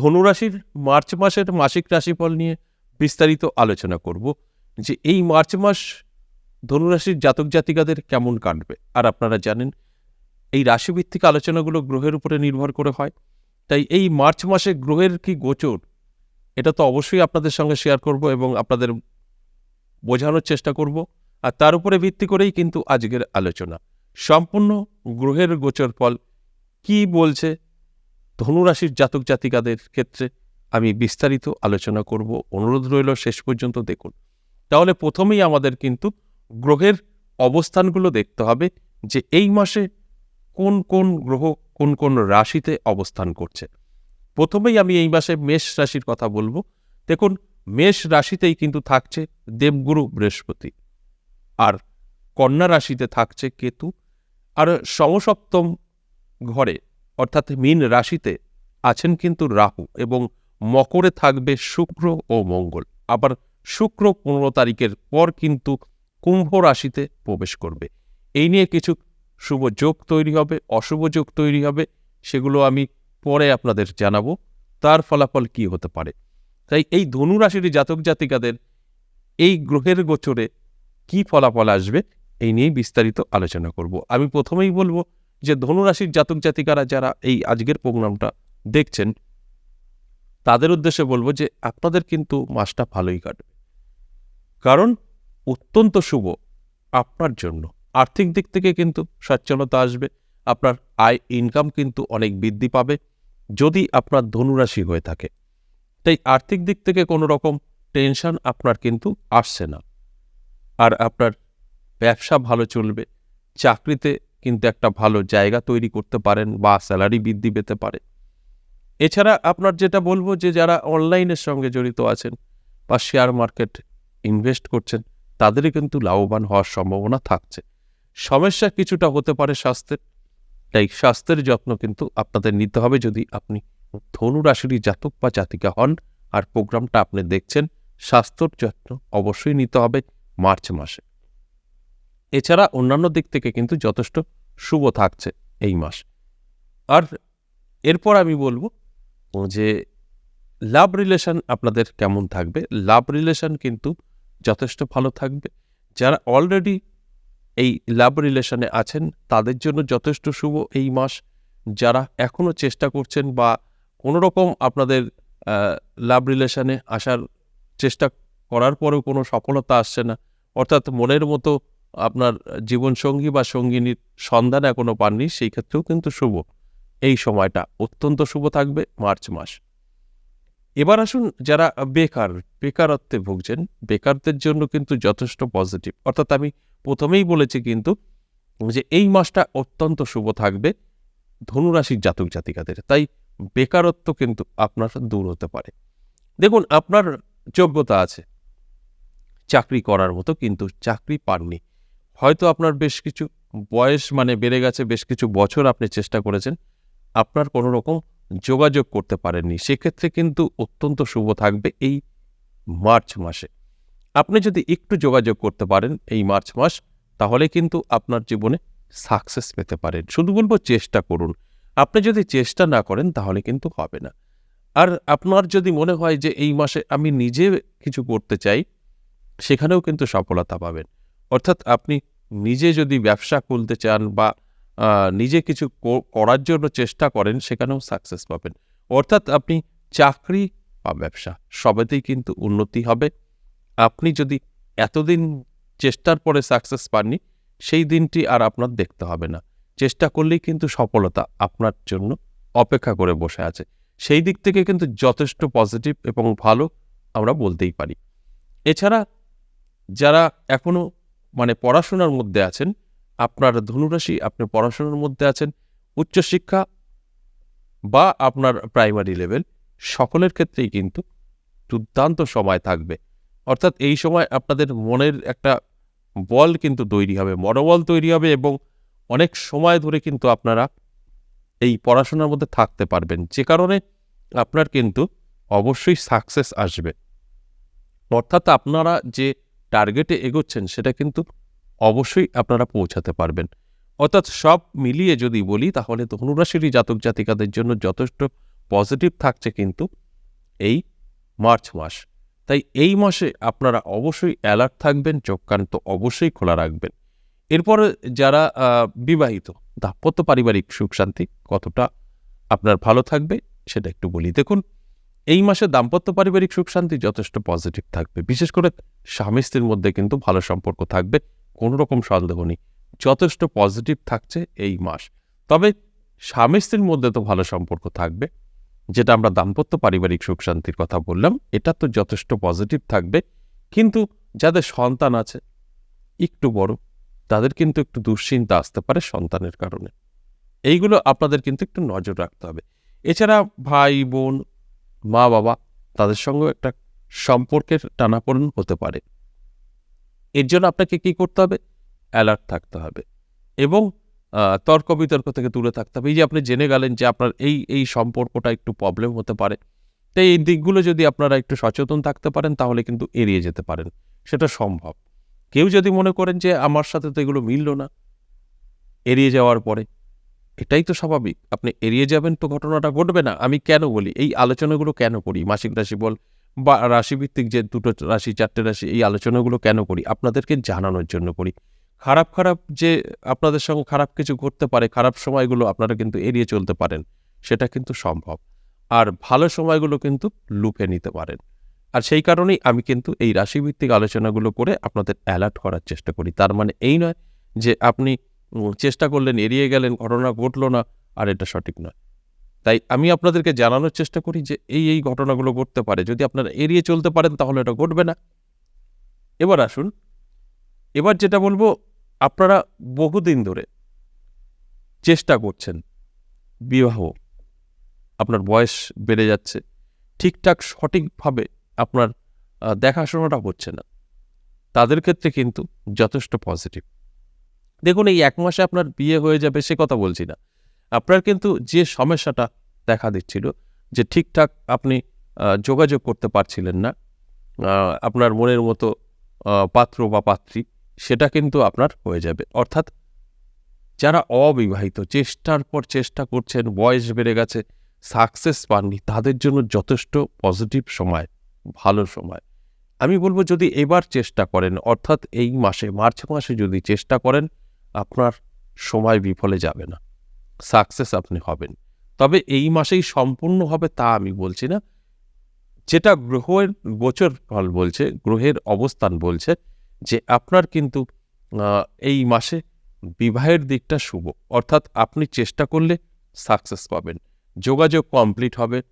ধনুরাশির মার্চ মাসের মাসিক রাশিফল নিয়ে বিস্তারিত আলোচনা করব যে এই মার্চ মাস ধনুরাশির জাতক জাতিকাদের কেমন কাটবে? আর আপনারা জানেন, এই রাশিভিত্তিক আলোচনাগুলো গ্রহের উপরে নির্ভর করে হয়। তাই এই মার্চ মাসে গ্রহের কি গোচর, এটা তো অবশ্যই আপনাদের সঙ্গে শেয়ার করব এবং আপনাদের বোঝানোর চেষ্টা করব। আর তার উপরে ভিত্তি করেই কিন্তু আজকের আলোচনা। সম্পূর্ণ গ্রহের গোচর ফল কি বলছে ধনুরাশির জাতক জাতিকাদের ক্ষেত্রে আমি বিস্তারিত আলোচনা করব। অনুরোধ রইল শেষ পর্যন্ত দেখুন। তাহলে প্রথমেই আমাদের কিন্তু গ্রহের অবস্থানগুলো দেখতে হবে যে এই মাসে কোন কোন গ্রহ কোন কোন রাশিতে অবস্থান করছে। প্রথমেই আমি এই মাসে মেষ রাশির কথা বলব। দেখুন, মেষ রাশিতেই কিন্তু থাকছে দেবগুরু বৃহস্পতি আর কন্যা রাশিতে থাকছে কেতু। আর সমসপ্তম ঘরে অর্থাৎ মীন রাশিতে আছেন কিন্তু রাহু এবং মকরে থাকবে শুক্র ও মঙ্গল। আবার শুক্র পনেরো তারিখের পর কিন্তু কুম্ভ রাশিতে প্রবেশ করবে। এই নিয়ে কিছু শুভ যোগ তৈরি হবে, অশুভ যোগ তৈরি হবে, সেগুলো আমি পরে আপনাদের জানাব। তার ফলাফল কি হতে পারে? তাই এই ধনু রাশির জাতক জাতিকাদের এই গ্রহের গোচরে কি ফলাফল আসবে, এই নিয়েই বিস্তারিত আলোচনা করব। আমি প্রথমেই বলব যে ধনুরাশির জাতক জাতিকারা যারা এই আজকের প্রোগ্রামটা দেখছেন, তাদের উদ্দেশ্যে বলব যে আপনাদের কিন্তু মাসটা ভালোই কাটবে। কারণ অত্যন্ত শুভ আপনার জন্য। আর্থিক দিক থেকে কিন্তু সচ্ছলতা আসবে, আপনার আয় ইনকাম কিন্তু অনেক বৃদ্ধি পাবে, যদি আপনার ধনুরাশি হয়ে থাকে। তাই আর্থিক দিক থেকে কোনো রকম টেনশন আপনার কিন্তু আসছে না। আর আপনার ব্যবসা ভালো চলবে, চাকরিতে কিন্তু একটা ভালো জায়গা তৈরি করতে পারেন বা স্যালারি বৃদ্ধি পেতে পারে। এছাড়া আপনার যেটা বলব যে যারা অনলাইনের সঙ্গে জড়িত আছেন বা শেয়ার মার্কেট ইনভেস্ট করছেন, তাদেরই কিন্তু লাভবান হওয়ার সম্ভাবনা থাকছে। সমস্যা কিছুটা হতে পারে স্বাস্থ্যের, তাই স্বাস্থ্যের যত্ন কিন্তু আপনাদের নিতে হবে যদি আপনি ধনু রাশির জাতক বা জাতিকা হন আর প্রোগ্রামটা আপনি দেখছেন, স্বাস্থ্যর যত্ন অবশ্যই নিতে হবে মার্চ মাসে। এছাড়া অন্যান্য দিক থেকে কিন্তু যথেষ্ট শুভ থাকছে এই মাস। আর এরপর আমি বলব যে লাভ রিলেশন আপনাদের কেমন থাকবে? লাভ রিলেশন কিন্তু যথেষ্ট ভালো থাকবে। যারা অলরেডি এই লাভ রিলেশনে আছেন, তাদের জন্য যথেষ্ট শুভ এই মাস। যারা এখনও চেষ্টা করছেন বা কোনো রকম আপনাদের লাভ রিলেশনে আসার চেষ্টা করার পরেও কোনো সফলতা আসছে না, অর্থাৎ মনের মতো আপনার জীবনসঙ্গী বা সঙ্গিনীর সন্ধান এখনও পাননি, সেই ক্ষেত্রেও কিন্তু শুভ। এই সময়টা অত্যন্ত শুভ থাকবে মার্চ মাস। এবার আসুন যারা বেকার, বেকারত্বে ভুগছেন, বেকারদের জন্য কিন্তু যথেষ্ট পজিটিভ অর্থাৎ আমি প্রথমেই বলেছি কিন্তু যে এই মাসটা অত্যন্ত শুভ থাকবে ধনুরাশির জাতক জাতিকাদের। তাই বেকারত্ব কিন্তু আপনার দূর হতে পারে। দেখুন, আপনার যোগ্যতা আছে। চাকরি করার মতো কিন্তু চাকরি পাননি। হয়তো আপনার বেশ কিছু বয়স মানে বেড়ে গেছে, বেশ কিছু বছর আপনি চেষ্টা করেছেন, আপনার কোনো রকম যোগাযোগ করতে পারেননি। সেক্ষেত্রে কিন্তু অত্যন্ত শুভ থাকবে এই মার্চ মাসে। আপনি যদি একটু যোগাযোগ করতে পারেন এই মার্চ মাস, তাহলে কিন্তু আপনার জীবনে সাকসেস পেতে পারেন। শুধু বলব চেষ্টা করুন। আপনি যদি চেষ্টা না করেন, তাহলে কিন্তু হবে না। আর আপনার যদি মনে হয় যে এই মাসে আমি নিজে কিছু করতে চাই, সেখানেও কিন্তু সফলতা পাবেন। অর্থাৎ আপনি নিজে যদি ব্যবসা খুলতে চান বা নিজে কিছু করার জন্য চেষ্টা করেন, সেখানেও সাকসেস পাবেন। অর্থাৎ আপনি চাকরি বা ব্যবসা সবেতেই কিন্তু উন্নতি হবে। আপনি যদি এতদিন চেষ্টার পরে সাকসেস পাননি, সেই দিনটি আর আপনার দেখতে হবে না। চেষ্টা করলেই কিন্তু সফলতা আপনার জন্য অপেক্ষা করে বসে আছে। সেই দিক থেকে কিন্তু যথেষ্ট পজিটিভ এবং ভালো আমরা বলতেই পারি। এছাড়া যারা এখনও মানে পড়াশোনার মধ্যে আছেন, আপনার ধনুরাশি আপনি পড়াশোনার মধ্যে আছেন, উচ্চশিক্ষা বা আপনার প্রাইমারি লেভেল, সকলের ক্ষেত্রেই কিন্তু দুর্দান্ত সময় থাকবে। অর্থাৎ এই সময় আপনাদের মনের একটা বল কিন্তু তৈরি হবে, মনোবল তৈরি হবে এবং অনেক সময় ধরে কিন্তু আপনারা এই পড়াশোনার মধ্যে থাকতে পারবেন। যে কারণে আপনার কিন্তু অবশ্যই সাকসেস আসবে। অর্থাৎ আপনারা যে টার্গেটে এগোচ্ছেন, সেটা কিন্তু অবশ্যই আপনারা পৌঁছাতে পারবেন। অর্থাৎ সব মিলিয়ে যদি বলি, তাহলে ধনুরাশিরই জাতক জাতিকাদের জন্য যথেষ্ট পজিটিভ থাকছে কিন্তু এই মার্চ মাস। তাই এই মাসে আপনারা অবশ্যই অ্যালার্ট থাকবেন, চোখ কান তো অবশ্যই খোলা রাখবেন। এরপরে যারা বিবাহিত, দাম্পত্য পারিবারিক সুখ শান্তি কতটা আপনার ভালো থাকবে, সেটা একটু বলি। দেখুন এই মাসে দাম্পত্য পারিবারিক সুখ শান্তি যথেষ্ট পজিটিভ থাকবে। বিশেষ করে স্বামী স্ত্রীর মধ্যে কিন্তু ভালো সম্পর্ক থাকবে, কোনো রকম সন্দেহ নেই। যথেষ্ট পজিটিভ থাকছে এই মাস। তবে স্বামী স্ত্রীর মধ্যে তো ভালো সম্পর্ক থাকবে, যেটা আমরা দাম্পত্য পারিবারিক সুখ শান্তির কথা বললাম, এটা তো যথেষ্ট পজিটিভ থাকবে। কিন্তু যাদের সন্তান আছে, একটু বড়, তাদের কিন্তু একটু দুশ্চিন্তা আসতে পারে সন্তানের কারণে। এইগুলো আপনাদের কিন্তু একটু নজর রাখতে হবে। এছাড়া ভাই, বোন মা বাবা তাদের সঙ্গেও একটা সম্পর্কের টানাপোড়েন হতে পারে। এর জন্য আপনাকে কি করতে হবে? অ্যালার্ট থাকতে হবে এবং তর্ক বিতর্ক থেকে দূরে থাকতে হবে। এই যে আপনি জেনে গেলেন যে আপনার এই এই সম্পর্কটা একটু প্রবলেম হতে পারে। তাই এই দিকগুলো যদি আপনারা একটু সচেতন থাকতে পারেন, তাহলে কিন্তু এড়িয়ে যেতে পারেন। সেটা সম্ভব। কেউ যদি মনে করেন যে আমার সাথে তো এগুলো মিলল না, এড়িয়ে যাওয়ার পরে এটাই তো স্বাভাবিক। আপনি এড়িয়ে যাবেন তো ঘটনাটা ঘটবে না। আমি কেন বলি? এই আলোচনাগুলো কেন করি? মাসিক রাশি বল বা রাশিভিত্তিক যে দুটো রাশি, চারটে রাশি, এই আলোচনাগুলো কেন করি? আপনাদেরকে জানানোর জন্য করি। খারাপ খারাপ যে আপনাদের সঙ্গে খারাপ কিছু ঘটতে পারে, খারাপ সময়গুলো আপনারা কিন্তু এড়িয়ে চলতে পারেন। সেটা কিন্তু সম্ভব। আর ভালো সময়গুলো কিন্তু লুপে নিতে পারেন। আর সেই কারণেই আমি কিন্তু এই রাশিভিত্তিক আলোচনাগুলো করে আপনাদের অ্যালার্ট করার চেষ্টা করি। তার মানে এই নয় যে আপনি চেষ্টা করলেন, এড়িয়ে গেলেন, ঘটনা ঘটলো না, আর এটা সঠিক নয়। তাই আমি আপনাদেরকে জানানোর চেষ্টা করি যে এই এই ঘটনাগুলো ঘটতে পারে। যদি আপনারা এড়িয়ে চলতে পারেন, তাহলে এটা ঘটবে না। এবার আসুন, এবার যেটা বলব, আপনারা বহুদিন ধরে চেষ্টা করছেন বিবাহ। আপনার বয়স বেড়ে যাচ্ছে। ঠিকঠাক সঠিকভাবে আপনার দেখাশোনাটা হচ্ছে না। তাদের ক্ষেত্রে কিন্তু যথেষ্ট পজিটিভ দেখুন, এই এক মাসে আপনার বিয়ে হয়ে যাবে সে কথা বলছি না। আপনার কিন্তু যে সমস্যাটা দেখা দিচ্ছিল, যে ঠিকঠাক আপনি যোগাযোগ করতে পারছিলেন না আপনার মনের মতো পাত্র বা পাত্রী, সেটা কিন্তু আপনার হয়ে যাবে। অর্থাৎ যারা অবিবাহিত, চেষ্টার পর চেষ্টা করছেন, বয়স বেড়ে গেছে সাকসেস পাননি, তাদের জন্য যথেষ্ট পজিটিভ সময়, ভালো সময়। আমি বলব যদি এবার চেষ্টা করেন, অর্থাৎ এই মাসে, মার্চ মাসে যদি চেষ্টা করেন আপনার সময় বিফলে যাবে না। সাকসেস আপনি হবেন। তবে এই মাসেই সম্পূর্ণ হবে তা আমি বলছি না। যেটা গ্রহের গোচর ফল বলছে, গ্রহের অবস্থান বলছে যে আপনার কিন্তু এই মাসে বিবাহের দিকটা শুভ। অর্থাৎ আপনি চেষ্টা করলে সাকসেস পাবেন। যোগাযোগ কমপ্লিট হবে।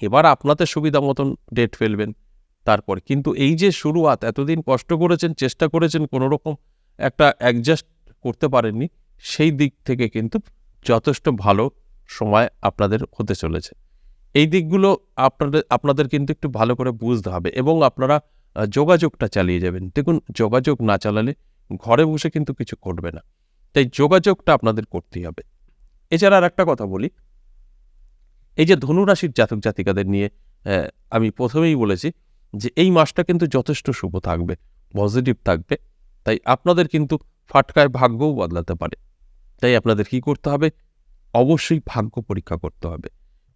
এবার আপনাদের সুবিধা মতন ডেট ফেলবেন। তারপর কিন্তু এই যে শুরুয়াত, এতদিন কষ্ট করেছেন, চেষ্টা করেছেন কোনো রকম একটা অ্যাডজাস্ট করতে পারেননি, সেই দিক থেকে কিন্তু যথেষ্ট ভালো সময় আপনাদের হতে চলেছে। এই দিকগুলো আপনাদের আপনাদের কিন্তু একটু ভালো করে বুঝতে হবে এবং আপনারা যোগাযোগটা চালিয়ে যাবেন। দেখুন, যোগাযোগ না চালালে ঘরে বসে কিন্তু কিছু করবে না। তাই যোগাযোগটা আপনাদের করতেই হবে। এছাড়া আর একটা কথা বলি, এই যে ধনুরাশির জাতক জাতিকাদের নিয়ে আমি প্রথমেই বলেছি যে এই মাসটা কিন্তু যথেষ্ট শুভ থাকবে পজিটিভ থাকবে। তাই আপনাদের কিন্তু ফাটকায় ভাগ্যও বদলাতে পারে। তাই আপনাদের কি করতে হবে? অবশ্যই ভাগ্য পরীক্ষা করতে হবে।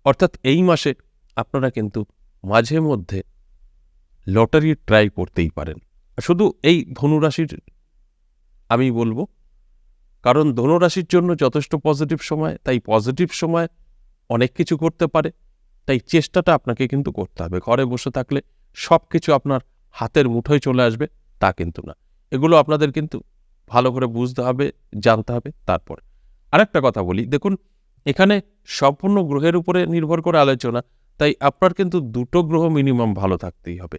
অর্থাৎ এই মাসে আপনারা কিন্তু মাঝে মধ্যে লটারি ট্রাই করতেই পারেন। শুধু এই ধনুরাশির আমি বলব, কারণ ধনুরাশির জন্য যথেষ্ট পজিটিভ সময়, তাই পজিটিভ সময় অনেক কিছু করতে পারে। তাই চেষ্টাটা আপনাকে কিন্তু করতে হবে। ঘরে বসে থাকলে সব কিছু আপনার হাতের মুঠোয় চলে আসবে, তা কিন্তু না। এগুলো আপনাদের কিন্তু ভালো করে বুঝতে হবে, জানতে হবে তারপরে। আরেকটা কথা বলি, দেখুন, এখানে সম্পূর্ণ গ্রহের উপরে নির্ভর করে আলোচনা, তাই আপনার কিন্তু দুটো গ্রহ মিনিমাম ভালো থাকতেই হবে।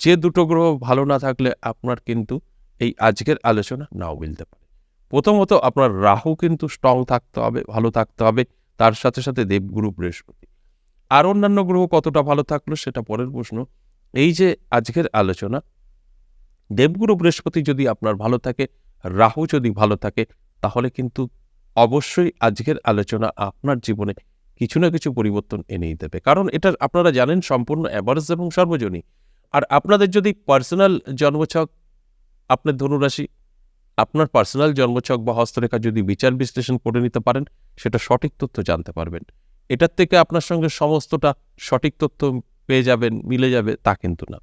যে দুটো গ্রহ ভালো না থাকলে আপনার কিন্তু এই আজকের আলোচনা নাও মিলতে পারে। প্রথমত আপনার রাহু কিন্তু স্ট্রং থাকতে হবে, ভালো থাকতে হবে, তার সাথে সাথে দেবগুরু বৃহস্পতি। আর অন্যান্য গ্রহ কতটা ভালো থাকল সেটা পরের প্রশ্ন। এই যে আজকের আলোচনা দেবগুরু বৃহস্পতি যদি আপনার ভালো থাকে, রাহু যদি ভালো থাকে, তাহলে কিন্তু অবশ্যই আজকের আলোচনা আপনার জীবনে কিছু না কিছু পরিবর্তন এনেই দেবে। কারণ এটা আপনারা জানেন সম্পূর্ণ অ্যাভারেজ এবং সর্বজনীন আর আপনাদের যদি পার্সোনাল জন্মছক, আপনার ধনুরাশি, আপনার পার্সোনাল জন্মছক বা হস্তরেখা যদি বিচার বিশ্লেষণ করে নিতে পারেন, সেটা সঠিক তথ্য জানতে পারবেন। এটার থেকে আপনার সঙ্গে সমস্তটা সঠিক তথ্য পেয়ে যাবেন, মিলে যাবে, তা কিন্তু না।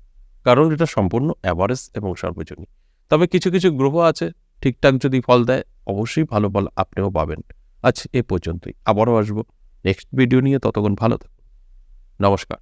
কারণ এটা সম্পূর্ণ অ্যাভারেজ এবং সর্বজনীন। তবে কিছু কিছু গ্রহ আছে, ঠিকঠাক যদি ফল দেয়, অবশ্যই ভালো ফল আপনিও পাবেন। আচ্ছা এ পর্যন্তই, আবারও আসব। নেক্সট ভিডিও নিয়ে ততক্ষণ ভালো থাকুন। নমস্কার।